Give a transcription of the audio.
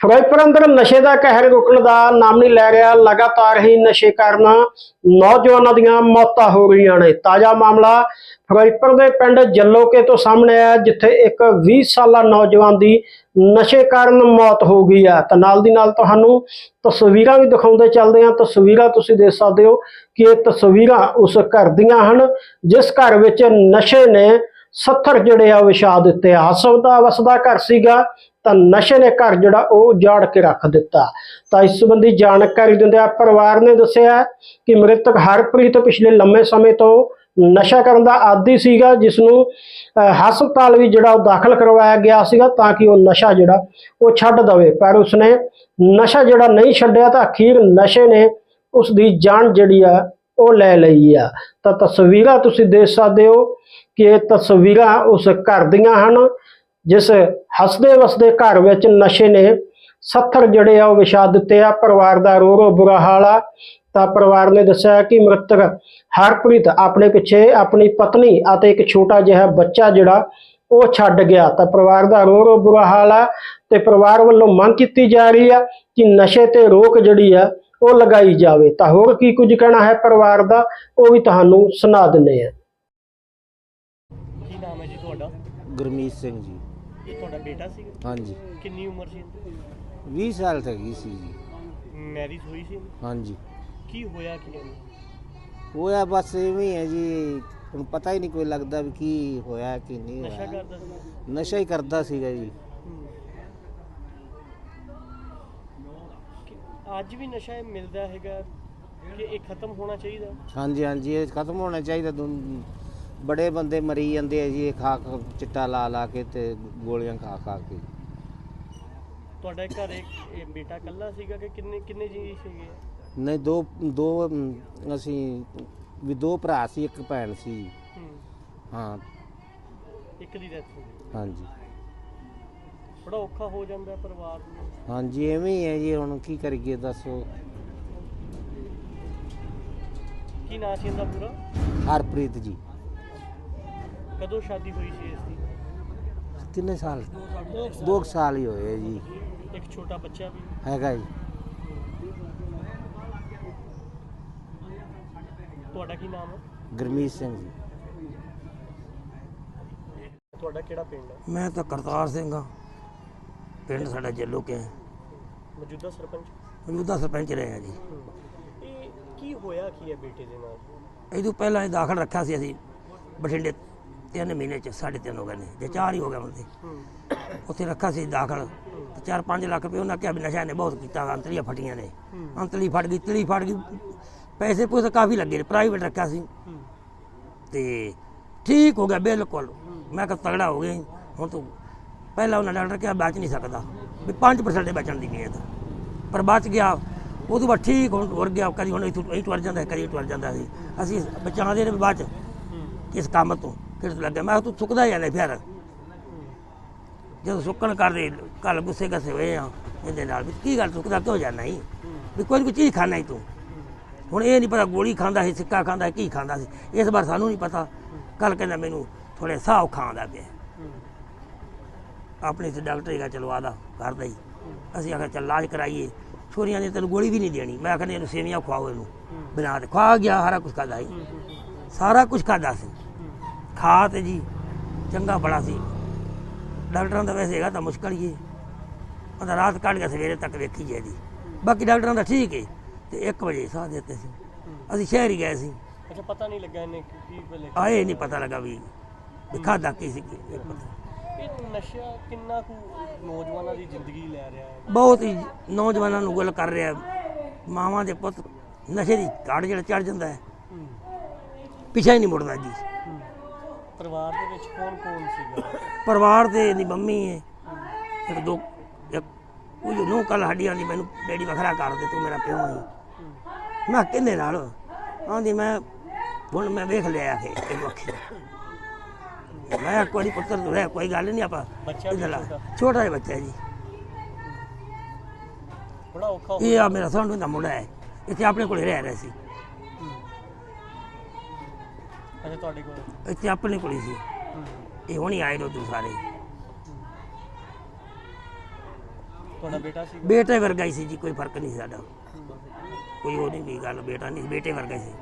ਫਿਰੋਜ਼ਪੁਰ ਅੰਦਰ ਨਸ਼ੇ ਦਾ ਕਹਿਰ ਰੁਕਣ ਦਾ ਨਾਮ ਨਹੀਂ ਲੈ ਰਿਹਾ। ਲਗਾਤਾਰ ਹੀ ਨਸ਼ੇ ਕਾਰਨ ਨੌਜਵਾਨਾਂ ਦੀਆਂ ਮੌਤਾਂ ਹੋ ਰਹੀਆਂ ਨੇ। ਤਾਜ਼ਾ ਮਾਮਲਾ ਫਿਰੋਜ਼ਪੁਰ ਦੇ ਪਿੰਡ ਜੱਲੋਕੇ ਤੋਂ ਸਾਹਮਣੇ ਆਇਆ, ਜਿੱਥੇ ਇੱਕ 20 ਸਾਲਾ ਨੌਜਵਾਨ ਦੀ ਨਸ਼ੇ ਕਾਰਨ ਮੌਤ ਹੋ ਗਈ ਆ। ਤਾਂ ਨਾਲ ਦੀ ਨਾਲ ਤੁਹਾਨੂੰ ਤਸਵੀਰਾਂ ਵੀ ਦਿਖਾਉਂਦੇ ਚੱਲਦੇ ਆ ਤਸਵੀਰਾਂ ਤੁਸੀਂ ਦੇਖ ਸਕਦੇ ਹੋ ਕਿ ਇਹ ਤਸਵੀਰਾਂ ਉਸ ਘਰ ਦੀਆਂ ਹਨ, ਜਿਸ ਘਰ ਵਿੱਚ ਨਸ਼ੇ ਨੇ 70 ਜਿਹੜੇ ਆ ਵਿਛਾ ਦਿੱਤੇ ਆ। ਹਸਦਾ ਵਸਦਾ ਘਰ ਸੀਗਾ ਤਾਂ ਨਸ਼ੇ ਨੇ ਘਰ ਜਿਹੜਾ ਉਹ ਜਾੜ ਕੇ ਰੱਖ ਦਿੱਤਾ। ਤਾਂ ਇਸ ਸੰਬੰਧੀ ਜਾਣਕਾਰੀ ਦਿੰਦਿਆਂ ਪਰਿਵਾਰ ਨੇ ਦੱਸਿਆ ਕਿ ਮ੍ਰਿਤਕ ਹਰਪ੍ਰੀਤ ਪਿਛਲੇ ਲੰਮੇ ਸਮੇਂ ਤੋਂ ਨਸ਼ਾ ਕਰਨ ਦਾ ਆਦੀ ਸੀਗਾ ਜਿਸ ਨੂੰ ਹਸਪਤਾਲ ਵੀ ਜਿਹੜਾ ਉਹ ਦਾਖਲ ਕਰਵਾਇਆ ਗਿਆ ਸੀਗਾ ਤਾਂ ਕਿ ਉਹ ਨਸ਼ਾ ਜਿਹੜਾ ਉਹ ਛੱਡ ਦਵੇ। ਪਰ ਉਸਨੇ ਨਸ਼ਾ ਜਿਹੜਾ ਨਹੀਂ ਛੱਡਿਆ ਤਾਂ ਅਖੀਰ ਨਸ਼ੇ ਨੇ ਉਸ ਦੀ ਜਾਨ ਜਿਹੜੀ ਆ ਉਹ ਲੈ ਲਈ ਆ। ਤਾਂ ਤਸਵੀਰਾਂ ਤੁਸੀਂ ਦੇਖ ਸਕਦੇ ਹੋ ਕਿ ਇਹ ਤਸਵੀਰਾਂ ਉਸ ਘਰ ਦੀਆਂ ਹਨ। ਜਿਸ ਹੱਸਦੇ ਵਸਦੇ ਘਰ ਵਿੱਚ ਨਸ਼ੇ ਨੇ 70 ਜਿਹੜੇ ਆ ਉਹ ਵਿਛਾ ਦਿੱਤੇ ਆ। ਪਰਿਵਾਰ ਦਾ ਰੋ ਰੋ ਬੁਰਾ ਹਾਲ ਆ। ਤਾਂ ਪਰਿਵਾਰ ਨੇ ਦੱਸਿਆ ਕਿ ਮ੍ਰਿਤਕ ਹਰਪ੍ਰੀਤ ਆਪਣੇ ਪਿੱਛੇ ਆਪਣੀ ਪਤਨੀ ਅਤੇ ਇੱਕ ਛੋਟਾ ਜਿਹਾ ਬੱਚਾ ਜਿਹੜਾ ਉਹ ਛੱਡ ਗਿਆ। ਤਾਂ ਪਰਿਵਾਰ ਦਾ ਰੋ ਰੋ ਬੁਰਾ ਹਾਲ ਆ ਤੇ ਪਰਿਵਾਰ ਵੱਲੋਂ ਮੰਗ ਕੀਤੀ ਜਾ ਰਹੀ ਆ ਕਿ ਨਸ਼ੇ ਤੇ ਰੋਕ ਜਿਹੜੀ ਆ ਉਹ ਲਗਾਈ ਜਾਵੇ। ਤਾਂ ਹੋਰ ਕੀ ਕੁਝ ਕਹਿਣਾ ਹੈ ਪਰਿਵਾਰ ਦਾ ਉਹ ਵੀ ਤੁਹਾਨੂੰ ਸੁਣਾ ਦਿੰਨੇ ਆ। ਕੀ ਨਾਮ ਹੈ ਜੀ ਤੁਹਾਡਾ? ਗੁਰਮੀਤ ਸਿੰਘ ਜੀ। ਇਹ ਤੁਹਾਡਾ ਬੇਟਾ ਸੀ? ਹਾਂਜੀ। ਕਿੰਨੀ ਉਮਰ ਸੀ? 20 ਸਾਲ ਤੱਕ ਹੀ ਸੀ ਜੀ। ਮੈਰਿਜ ਹੋਈ ਸੀ? ਹਾਂਜੀ। ਕੀ ਹੋਇਆ ਕੀ ਇਹਨੂੰ ਹੋਇਆ ਬਸ ਐਵੇਂ ਹੀ ਹੈ ਜੀ ਹੁਣ ਪਤਾ ਹੀ ਨਹੀਂ ਕੋਈ ਲੱਗਦਾ ਵੀ ਕੀ ਹੋਇਆ ਕੀ ਨਹੀਂ ਨਸ਼ਾ ਹੋਇਆ। ਕਰਦਾ ਸੀ? ਨਸ਼ਾ ਹੀ ਕਰਦਾ ਸੀਗਾ ਜੀ। ਕਿ ਅੱਜ ਵੀ ਨਸ਼ਾ ਇਹ ਮਿਲਦਾ ਹੈਗਾ ਕਿ ਇਹ ਖਤਮ ਹੋਣਾ ਚਾਹੀਦਾ? ਹਾਂਜੀ ਹਾਂਜੀ ਇਹ ਖਤਮ ਹੋਣਾ ਚਾਹੀਦਾ। ਦੁਨ- ਬੜੇ ਬੰਦੇ ਮਰੀ ਜਾਂਦੇ ਆ ਜੀ ਇਹ ਖਾ ਖਾ ਚਿੱਟਾ ਲਾ ਲਾ ਕੇ ਤੇ ਗੋਲੀਆਂ ਖਾ ਖਾ ਕੇ। ਤੁਹਾਡਾ ਘਰ ਇੱਕ ਇਹ ਬੇਟਾ ਇਕੱਲਾ ਸੀਗਾ ਕਿ ਕਿੰਨੇ ਕਿੰਨੇ ਜੀ ਸੀਗੇ? ਨਹੀਂ ਦੋ ਦੋ ਅਮ, ਅਸੀਂ ਵੀ ਦੋ ਭਰਾ ਸੀ ਇੱਕ ਭੈਣ ਸੀ। ਹੂੰ। ਹਾਂ। ਇੱਕ ਦੀ ਡੈਥ ਹੋ ਗਈ। ਹਾਂਜੀ। ਬੜਾ ਔਖਾ ਹੋ ਜਾਂਦਾ ਹੈ ਪਰਿਵਾਰ ਨੂੰ। ਹਾਂਜੀ ਐਵੇਂ ਹੀ ਹੈ ਜੀ ਹੁਣ ਕੀ ਕਰੀਏ ਦੱਸੋ। ਕੀ ਨਾਂ ਸੀ ਇਹਦਾ ਪੂਰਾ? ਹਰਪ੍ਰੀਤ ਜੀ। ਕਦੋਂ ਸ਼ਾਦੀ ਹੋਈ ਸੀ ਇਸ ਦੀ? ਕਿੰਨੇ ਸਾਲ? 2 ਸਾਲ ਹੀ ਹੋਏ ਆ ਜੀ। ਇੱਕ ਛੋਟਾ ਬੱਚਾ ਵੀ? ਹੈਗਾ ਜੀ। ਤੁਹਾਡਾ ਕੀ ਨਾਮ ਹੈ? ਗੁਰਮੀਤ ਸਿੰਘ ਜੀ। ਤੁਹਾਡਾ ਕਿਹੜਾ ਪਿੰਡ ਹੈ? ਮੈਂ ਤਾਂ ਕਰਤਾਰ ਸਿੰਘ ਆ ਪਿੰਡ ਸਾਡਾ ਜੱਲੋ ਕੇ। ਹੈ। ਮੌਜੂਦਾ ਸਰਪੰਚ? ਮੌਜੂਦਾ ਸਰਪੰਚ ਰਹੇ ਆ ਜੀ। ਇਹ ਕੀ ਹੋਇਆ ਕੀ ਹੈ ਬੇਟੇ ਦੇ ਨਾਲ? ਇਹ ਤੋਂ ਪਹਿਲਾਂ ਇਹ ਦਾਖਲ ਰੱਖਿਆ ਸੀ ਅਸੀਂ। ਬਠਿੰਡੇ ਤਿੰਨ ਮਹੀਨੇ ਚ ਸਾਢੇ ਤਿੰਨ ਹੋ ਗਏ ਨੇ ਜੇ ਚਾਰ ਹੀ ਹੋ ਗਏ ਬੰਦੇ। ਉੱਥੇ ਰੱਖਿਆ ਸੀ ਦਾਖਲ। ਤੇ 4-5 ਲੱਖ ਰੁਪਏ ਉਹਨਾਂ ਕਿਹਾ ਵੀ ਨਸ਼ਾ ਨੇ ਬਹੁਤ ਕੀਤਾ ਅੰਤਲੀਆਂ ਫਟੀਆਂ ਨੇ। ਅੰਤਲੀ ਫਟ ਗਈ ਤਲੀ ਫਟ ਗਈ। ਪੈਸੇ ਪੂਸੇ ਕਾਫੀ ਲੱਗੇ ਨੇ ਪ੍ਰਾਈਵੇਟ ਰੱਖਿਆ ਸੀ। ਤੇ ਠੀਕ ਹੋ ਗਿਆ ਬਿਲਕੁਲ। ਮੈਂ ਕਿਹਾ ਤਗੜਾ ਹੋ ਗਿਆ ਹੁਣ ਤੂੰ ਪਹਿਲਾਂ ਉਹਨਾਂ ਡਾਕਟਰ ਕਿਹਾ ਬਚ ਨਹੀਂ ਸਕਦਾ। ਵੀ 5% ਦੇ ਬਚਣ ਦੀ ਨੀਅਤ। ਪਰ ਬਚ ਗਿਆ। ਉਹ ਤੋਂ ਬਾਅਦ ਠੀਕ ਹੁਣ ਹੋਰ ਗਿਆ। ਕਦੀ ਹੁਣ ਇੱਥੋਂ ਇੱਥੋਂ ਟੁਰ ਜਾਂਦਾ ਕਦੀ ਟੁਰ ਜਾਂਦਾ ਸੀ। ਅਸੀਂ ਬਚਾਉਂਦੇ ਨੇ ਬਾਅਦ ਚ। ਇਸ ਕੰਮ ਤੋਂ। ਫਿਰ ਲੱਗਿਆ। ਮੈਂ ਕਿਹਾ ਤੂੰ ਸੁੱਕਦਾ ਜਾਂਦਾ ਫਿਰ। ਜਦੋਂ ਸੁੱਕਣ ਕਰਦੇ ਕੱਲ ਗੁੱਸੇ ਗੱਸੇ ਹੋਏ ਆ ਇਹਦੇ ਨਾਲ ਵੀ ਕੀ ਗੱਲ ਸੁੱਕਦਾ ਕਿਉਂ ਜਾਂਦਾ ਹੀ ਵੀ ਕੋਈ ਕੋਈ ਚੀਜ਼ ਖਾਣਾ ਹੀ ਤੂੰ। ਹੁਣ ਇਹ ਨਹੀਂ ਪਤਾ ਗੋਲੀ ਖਾਂਦਾ ਸੀ ਸਿੱਕਾ ਖਾਂਦਾ ਸੀ, ਕੀ ਖਾਂਦਾ ਸੀ। ਇਸ ਵਾਰ ਸਾਨੂੰ ਨਹੀਂ ਪਤਾ। ਕੱਲ ਕਹਿੰਦਾ ਮੈਨੂੰ ਥੋੜੇ ਸਾਹ ਖਾਂਦਾ ਪਿਆ ਆਪਣੇ ਤੇ ਡਾਕਟਰ ਹੈਗਾ ਚਲਵਾ ਦਾ ਕਰਦਾ ਹੀ। ਅਸੀਂ ਆਖਿਆ ਚੱਲ ਇਲਾਜ ਕਰਾਈਏ। ਛੋਰੀਆਂ ਨੇ ਤੈਨੂੰ ਗੋਲੀ ਵੀ ਨਹੀਂ ਦੇਣੀ। ਮੈਂ ਕਹਿੰਦਾ ਇਹਨੂੰ ਸੇਵੀਆਂ ਖਵਾਓ ਇਹਨੂੰ। ਬਣਾ ਦੇ। ਖਵਾ ਗਿਆ ਸਾਰਾ ਕੁਝ ਖਾਦਾ ਸੀ। ਸਾਰਾ ਕੁਝ ਖਾਦਾ ਸੀ। ਖਾ ਤੇ ਜੀ ਚੰਗਾ ਬੜਾ ਸੀ। ਡਾਕਟਰਾਂ ਦਾ ਵੈਸੇ ਹੈਗਾ ਤਾਂ ਮੁਸ਼ਕਲ ਹੀ ਹੈ ਉਹਦਾ ਰਾਤ ਕੱਢ ਕੇ ਸਵੇਰੇ ਤੱਕ ਵੇਖੀ ਜਾਏ ਜੀ। ਬਾਕੀ ਡਾਕਟਰਾਂ ਦਾ ਠੀਕ ਹੈ ਤੇ 1 ਵਜੇ ਸਾਹ ਦਿੱਤੇ ਸੀ। ਅਸੀਂ ਸ਼ਹਿਰ ਹੀ ਗਏ ਸੀ। ਅੱਛਾ ਪਤਾ ਨਹੀਂ ਲੱਗਾ ਇਹਨੇ ਕੀ ਬਲੇ ਆਏ ਨਹੀਂ ਪਤਾ ਲੱਗਾ ਵੀ ਖਾਦਾ ਕੀ ਸੀ ਪਤਾ। ਇਹ ਨਸ਼ਾ ਕਿੰਨਾ ਕੁ ਨੌਜਵਾਨਾਂ ਦੀ ਜ਼ਿੰਦਗੀ ਲੈ ਰਿਹਾ ਹੈ? ਬਹੁਤ ਹੀ ਨੌਜਵਾਨਾਂ ਨੂੰ ਗੁੱਲ ਕਰ ਰਿਹਾ। ਮਾਵਾਂ ਦੇ ਪੁੱਤ ਨਸ਼ੇ ਦੀ ਕਾੜ ਜਿਹੜਾ ਚੜ ਜਾਂਦਾ ਹੈ। ਪਿੱਛੇ ਹੀ ਨਹੀਂ ਮੁੜਦਾ ਜੀ। ਪਰਿਵਾਰ ਦੇ ਵਿੱਚ ਕੌਣ ਕੌਣ ਸੀਗਾ? ਪਰਿਵਾਰ ਦੇ ਦੀ ਮੰਮੀ ਹੈ। ਇੱਕ ਦੋ ਇੱਕ ਉਹ ਨੂੰ ਕੱਲ ਹੱਡੀਆਂ ਦੀ ਮੈਨੂੰ ਡੈਡੀ ਵੱਖਰਾ ਕਰ ਦੇ ਤੂੰ ਮੇਰਾ ਪਿਓ ਹੈ। ਮੈਂ ਕਿੰਨੇ ਨਾਲ? ਆਂਦੀ ਮੈਂ ਹੁਣ ਮੈਂ ਵੇਖ ਲਿਆ ਕਿ ਇਹ ਅੱਖੀ ਮੈਂ ਕੋਈ ਪੁੱਤਰ ਤੋਂ ਹੈ ਕੋਈ ਗੱਲ ਨਹੀਂ ਆਪਾਂ ਬੱਚਾ। ਛੋਟਾ। ਜਿਹਾ ਬੱਚਾ ਜੀ। ਬੜਾ ਔਖਾ ਇਹ ਆ ਮੇਰਾ ਸੰਡੂ ਦਾ ਮੁੰਡਾ ਹੈ। ਇੱਥੇ ਆਪਣੇ ਕੋਲ ਰਹਿ ਰਿਹਾ ਸੀ। ਅੱਛਾ ਤੁਹਾਡੇ ਕੋਲ? ਇੱਥੇ ਆਪਣੇ ਕੋਲ ਹੀ ਸੀ। ਇਹ ਹੁਣੀ ਆਏ ਦੋ ਸਾਰੇ। ਤੁਹਾਡਾ ਬੇਟਾ ਸੀ? ਬੇਟੇ ਵਰਗਾ ਹੀ ਸੀ ਜੀ ਕੋਈ ਫ਼ਰਕ ਨਹੀਂ ਸਾਡਾ। ਕੋਈ ਉਹ ਨਹੀਂ ਵੀ ਗੱਲ ਬੇਟਾ ਨਹੀਂ ਬੇਟੇ ਵਰਗਾ ਹੀ ਸੀ।